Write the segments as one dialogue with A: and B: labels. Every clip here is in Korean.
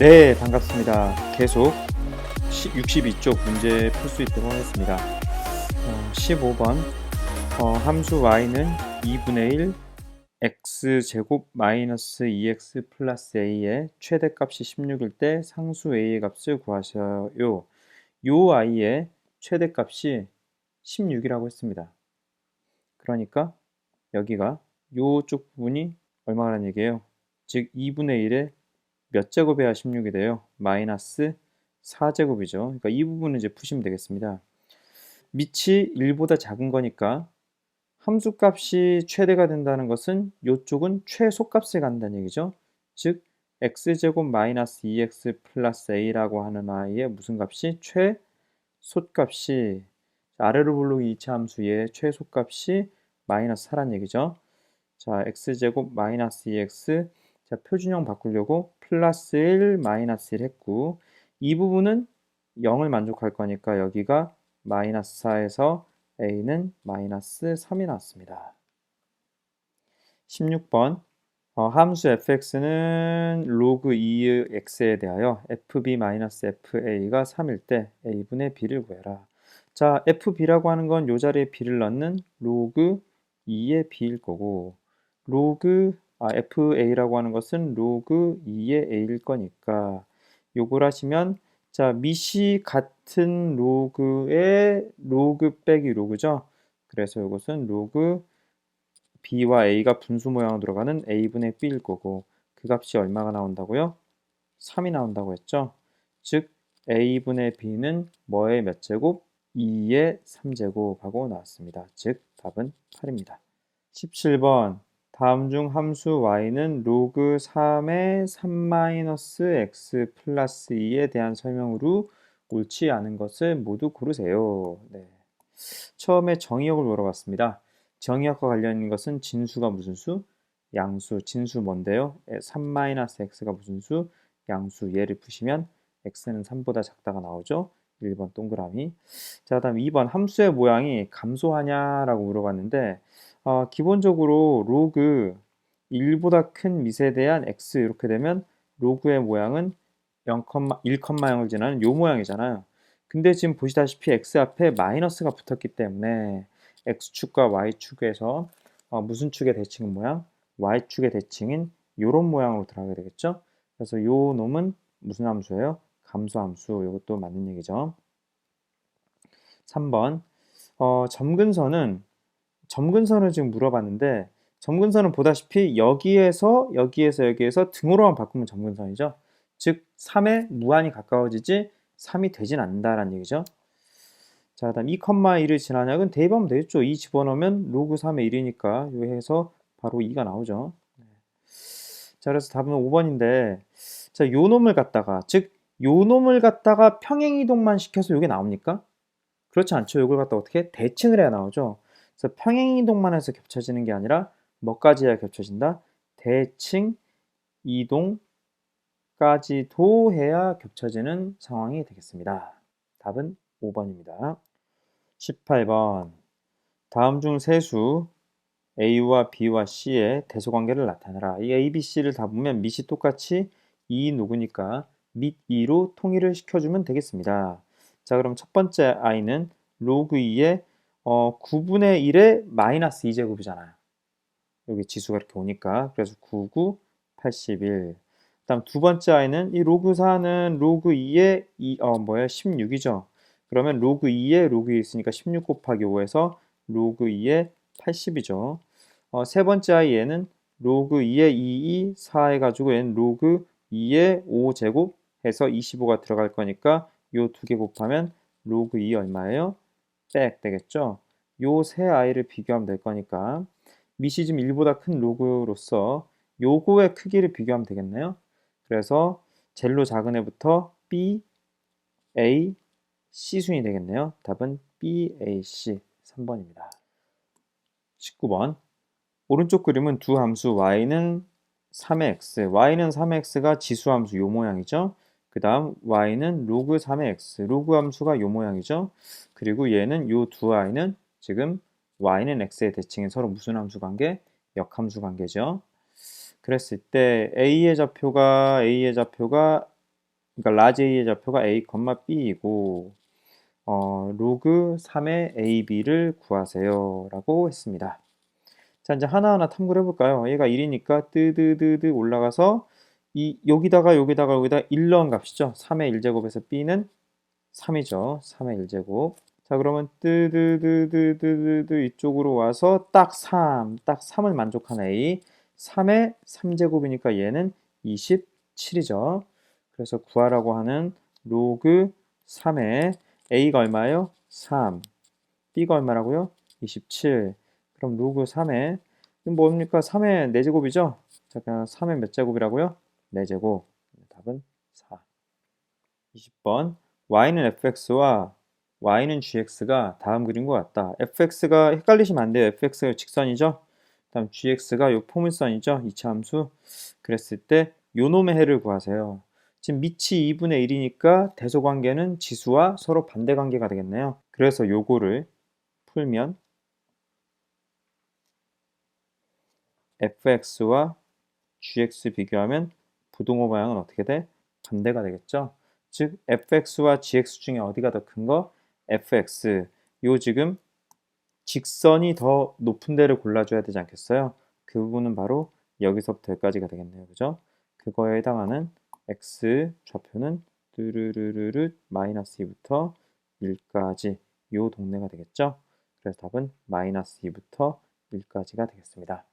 A: 네, 반갑습니다. 계속 62쪽 문제 풀 수 있도록 하겠습니다. 어, 15번 어, 함수 y는 2분의 1 x제곱 마이너스 2x 플러스 a의 최대값이 16일 때 상수 a의 값을 구하셔요. 요 i의 최대값이 16이라고 했습니다. 그러니까 여기가 요쪽 부분이 얼마라는 얘기예요? 즉 2분의 1에 몇 제곱해야 16이 돼요? 마이너스 4제곱이죠. 그러니까 이 부분은 이제 푸시면 되겠습니다. 밑이 1보다 작은 거니까 함수값이 최대가 된다는 것은 이쪽은 최소값을 간다는 얘기죠. 즉 x제곱 마이너스 2x 플러스 a라고 하는 a의 무슨 값이 최소값이 아래로 부르기 이차 함수의 최소값이 마이너스 4란 얘기죠. 자, x제곱 마이너스 2x 자, 표준형 바꾸려고 플러스 1 마이너스 1 했고 이 부분은 0을 만족할 거니까 여기가 마이너스 4에서 a는 마이너스 3이 나왔습니다. 16번 어, 함수 fx는 로그 2의 x에 대하여 fb-fa가 3일 때 a분의 b를 구해라. 자, fb라고 하는 건이 자리에 b를 넣는 로그 2의 b일 거고 로그 아, fa라고 하는 것은 로그 2의 a일 거니까 요걸 하시면 자 밑이 같은 로그의 로그 빼기 로그죠. 그래서 이것은 로그 b와 a가 분수 모양으로 들어가는 a분의 b일 거고 그 값이 얼마가 나온다고요? 3이 나온다고 했죠. 즉 a분의 b는 뭐의 몇 제곱? 2의 3제곱하고 나왔습니다. 즉 답은 8입니다. 17번 다음 중 함수 y는 로그 3의 3-x 플러스 2에 대한 설명으로 옳지 않은 것을 모두 고르세요. 네. 처음에 정의역을 물어봤습니다. 정의역과 관련 있는 것은 진수가 무슨 수? 양수. 진수 뭔데요? 3-x가 무슨 수? 양수. 얘를 푸시면 x는 3보다 작다가 나오죠. 1번 동그라미. 자, 다음 2번 함수의 모양이 감소하냐라고 물어봤는데 어, 기본적으로 로그 1보다 큰 미세에 대한 x 이렇게 되면 로그의 모양은 0, 1,0을 지나는 요 모양이잖아요. 근데 지금 보시다시피 x 앞에 마이너스가 붙었기 때문에 x축과 y축에서 어, 무슨 축의 대칭 모양? y축의 대칭인 요런 모양으로 들어가게 되겠죠? 그래서 요 놈은 무슨 함수예요? 감소함수. 이것도 맞는 얘기죠. 3번 어, 점근선은 점근선을 지금 물어봤는데 점근선은 보다시피 여기에서 여기에서 여기에서 등으로만 바꾸면 점근선이죠. 즉 3에 무한히 가까워지지 3이 되진 않는다라는 얘기죠. 자, 다음 2,1을 지나냐은 대입하면 되겠죠. 2 집어넣으면 로그 3의 1이니까 요 해서 바로 2가 나오죠. 자, 그래서 답은 5번인데 자, 요 놈을 갖다가 즉 요 놈을 갖다가 평행 이동만 시켜서 요게 나옵니까? 그렇지 않죠. 요걸 갖다 어떻게 대칭을 해야 나오죠. 그래서 평행이동만 해서 겹쳐지는 게 아니라 뭐까지 해야 겹쳐진다? 대칭 이동까지도 해야 겹쳐지는 상황이 되겠습니다. 답은 5번입니다. 18번 다음 중 세수 A와 B와 C의 대소관계를 나타내라. 이 A, B, C를 다 보면 밑이 똑같이 2 누구니까 밑 2로 통일을 시켜주면 되겠습니다. 자 그럼 첫 번째 I는 로그 2의 어, 9분의 1에 마이너스 2제곱이잖아요. 여기 지수가 이렇게 오니까 그래서 99, 81. 다음 두 번째 i는 이 로그 4는 로그 2에 2, 어 뭐야 16이죠. 그러면 로그 2에 로그 2 있으니까 16 곱하기 5에서 로그 2에 80이죠. 어, 세 번째 i에는 로그 2에 2, 2, 4 해가지고 얘는 로그 2에 5 제곱 해서 25가 들어갈 거니까 요 두 개 곱하면 로그 2 얼마예요? 백 되겠죠. 요 세 아이를 비교하면 될 거니까 미시즘 1보다 큰 로그로서 요거의 크기를 비교하면 되겠네요. 그래서 젤로 작은 애부터 B, A, C 순이 되겠네요. 답은 B, A, C 3번입니다. 19번 오른쪽 그림은 두 함수 y는 3의 x, y는 3의 x가 지수 함수 요 모양이죠. 그 다음 y는 로그 3의 x, 로그 함수가 요 모양이죠. 그리고 얘는 요 두 i는 지금 y는 x의 대칭이 서로 무슨 함수 관계? 역함수 관계죠. 그랬을 때 a의 좌표가 a의 좌표가 그러니까 라지 A의 좌표가 A, B이고 어, 로그 3의 AB를 구하세요 라고 했습니다. 자 이제 하나하나 탐구를 해볼까요? 얘가 1이니까 뜨드드드 올라가서 이 여기다가 여기다가 여기다 1 넣은 값이죠. 3의 1제곱에서 B는 3이죠. 3의 1제곱. 자 그러면 뜨드드드드드 이쪽으로 와서 딱 3, 딱 3을 만족한 A 3의 3제곱이니까 얘는 27이죠. 그래서 구하라고 하는 로그 3의 A가 얼마예요? 3. B가 얼마라고요? 27. 그럼 로그 3의 뭡니까? 3의 4제곱이죠? 자, 그냥 3의 몇 제곱이라고요? 4제곱. 답은 4. 20번. y는 fx와 y는 gx가 다음 그림과 같다. fx가 헷갈리시면 안 돼요. fx가 직선이죠? 다음 gx가 요 포물선이죠? 이차 함수. 그랬을 때 요놈의 해를 구하세요. 지금 밑이 2분의 1이니까 대소관계는 지수와 서로 반대 관계가 되겠네요. 그래서 요거를 풀면 fx와 gx 비교하면 부동호 방향은 어떻게 돼? 반대가 되겠죠. 즉 fx와 gx 중에 어디가 더 큰 거? Fx. 요 지금 직선이 더 높은 데를 골라줘야 되지 않겠어요? 그 부분은 바로 여기서부터 여기까지가 되겠네요. 그죠? 그거에 해당하는 x 좌표는 뚜르르르르 마이너스 2부터 1까지 요 동네가 되겠죠. 그래서 답은 마이너스 2부터 1까지가 되겠습니다.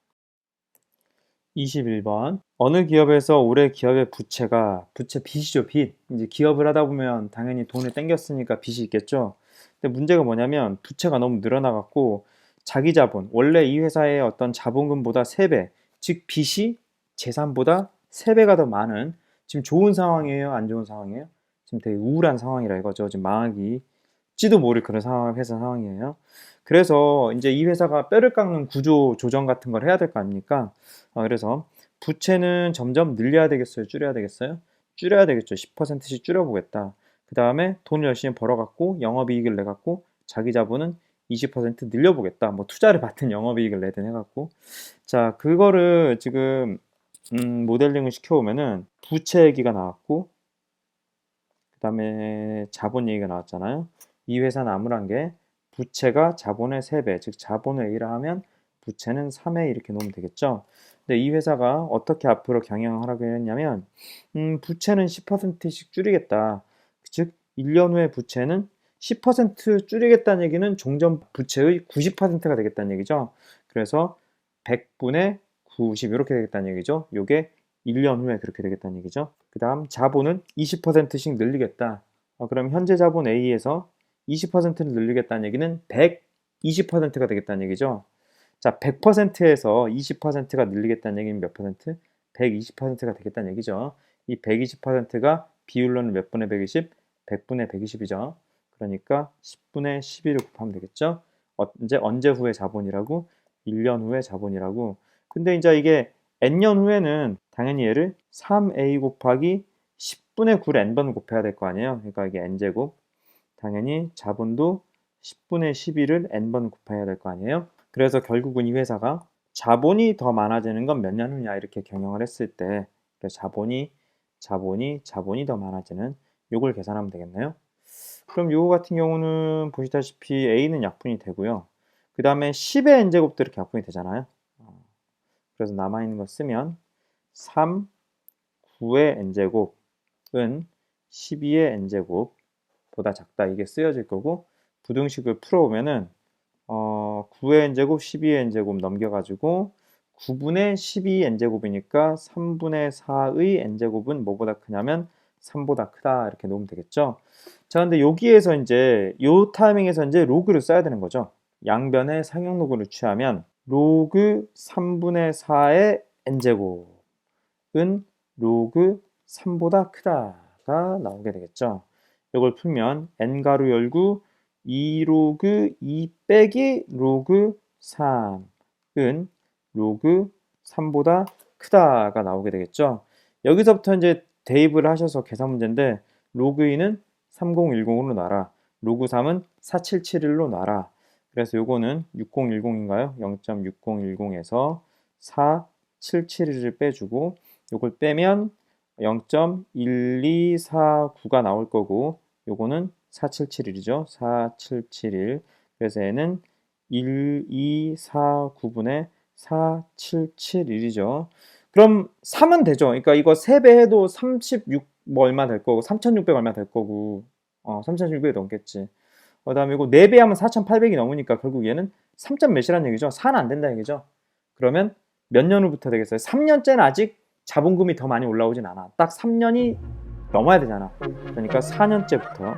A: 21번 어느 기업에서 올해 기업의 부채가 부채 빚이죠 빚 이제 기업을 하다 보면 당연히 돈을 땡겼으니까 빚이 있겠죠 근데 문제가 뭐냐면 부채가 너무 늘어나갖고 자기 자본 원래 이 회사의 어떤 자본금보다 3배 즉 빚이 재산보다 3배가 더 많은 지금 좋은 상황이에요? 안 좋은 상황이에요? 지금 되게 우울한 상황이라 이거죠. 지금 망하기지도 모를 그런 상황, 회사 상황이에요. 그래서 이제 이 회사가 뼈를 깎는 구조 조정 같은 걸 해야 될 거 아닙니까? 어, 그래서 부채는 점점 늘려야 되겠어요? 줄여야 되겠어요? 줄여야 되겠죠. 10%씩 줄여보겠다. 그 다음에 돈을 열심히 벌어갖고 영업이익을 내갖고 자기 자본은 20% 늘려보겠다. 뭐 투자를 받든 영업이익을 내든 해갖고 자 그거를 지금 음, 모델링을 시켜보면은 부채 얘기가 나왔고 그 다음에 자본 얘기가 나왔잖아요. 이 회사는 암울한 게 부채가 자본의 3배, 즉 자본을 A라 하면 부채는 3회 이렇게 놓으면 되겠죠. 근데 이 회사가 어떻게 앞으로 경영하라고 했냐면 음, 부채는 10%씩 줄이겠다. 즉 1년 후에 부채는 10% 줄이겠다는 얘기는 종전 부채의 90%가 되겠다는 얘기죠. 그래서 100분의 90 이렇게 되겠다는 얘기죠. 요게 1년 후에 그렇게 되겠다는 얘기죠. 그 다음 자본은 20%씩 늘리겠다. 어, 그럼 현재 자본 A에서 20%를 늘리겠다는 얘기는 120%가 되겠다는 얘기죠. 자, 100%에서 20%가 늘리겠다는 얘기는 몇 퍼센트? 120%가 되겠다는 얘기죠. 이 120%가 비율로는 몇 분의 120? 100분의 120이죠. 그러니까 10분의 11을 곱하면 되겠죠. 언제, 언제 후에 자본이라고? 1년 후에 자본이라고. 근데 이제 이게 n년 후에는 당연히 얘를 3a 곱하기 10분의 9를 n번 곱해야 될 거 아니에요. 그러니까 이게 n제곱. 당연히 자본도 10분의 11을 n번 곱해야 될 거 아니에요. 그래서 결국은 이 회사가 자본이 더 많아지는 건 몇 년 후냐 이렇게 경영을 했을 때 자본이 자본이 자본이 더 많아지는 요걸 계산하면 되겠네요. 그럼 요거 같은 경우는 보시다시피 a는 약분이 되고요. 그 다음에 10의 n제곱도 이렇게 약분이 되잖아요. 그래서 남아있는 거 쓰면 3, 9의 n제곱은 12의 n제곱보다 작다. 이게 쓰여질 거고 부등식을 풀어보면은 어, 9의 n제곱, 12의 n제곱 넘겨가지고 9분의 12n제곱이니까 3분의 4의 n제곱은 뭐보다 크냐면 3보다 크다 이렇게 놓으면 되겠죠. 자, 근데 여기에서 이제 요 타이밍에서 이제 로그를 써야 되는 거죠. 양변의 상형 로그를 취하면 로그 3분의 4의 n제곱은 로그 3보다 크다가 나오게 되겠죠. 이걸 풀면 n가로 열고 2 로그 2 빼기 로그 3은 로그 3보다 크다가 나오게 되겠죠. 여기서부터 이제 대입을 하셔서 계산 문제인데 로그 2는 3010으로 놔라. 로그 3은 4771로 놔라. 그래서 요거는 6010인가요? 0.6010에서 4, 7, 7을 빼주고 요걸 빼면 0.1249가 나올 거고 요거는 4771이죠. 4771. 그래서 얘는 1249분의 4771이죠. 그럼 3은 되죠. 그러니까 이거 3배 해도 36 뭐 얼마 될 거고 3600 얼마 될 거고 어 3600이 넘겠지. 그 다음에 이거 4배 하면 4800이 넘으니까 결국 얘는 3점 몇이란 얘기죠. 4는 안 된다 얘기죠. 그러면 몇 년 후부터 되겠어요? 3년째는 아직 자본금이 더 많이 올라오진 않아. 딱 3년이 넘어야 되잖아. 그러니까 4년째부터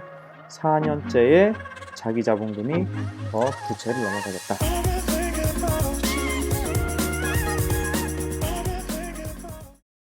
A: 4년째에 자기 자본금이 더 부채를 넘어가겠다.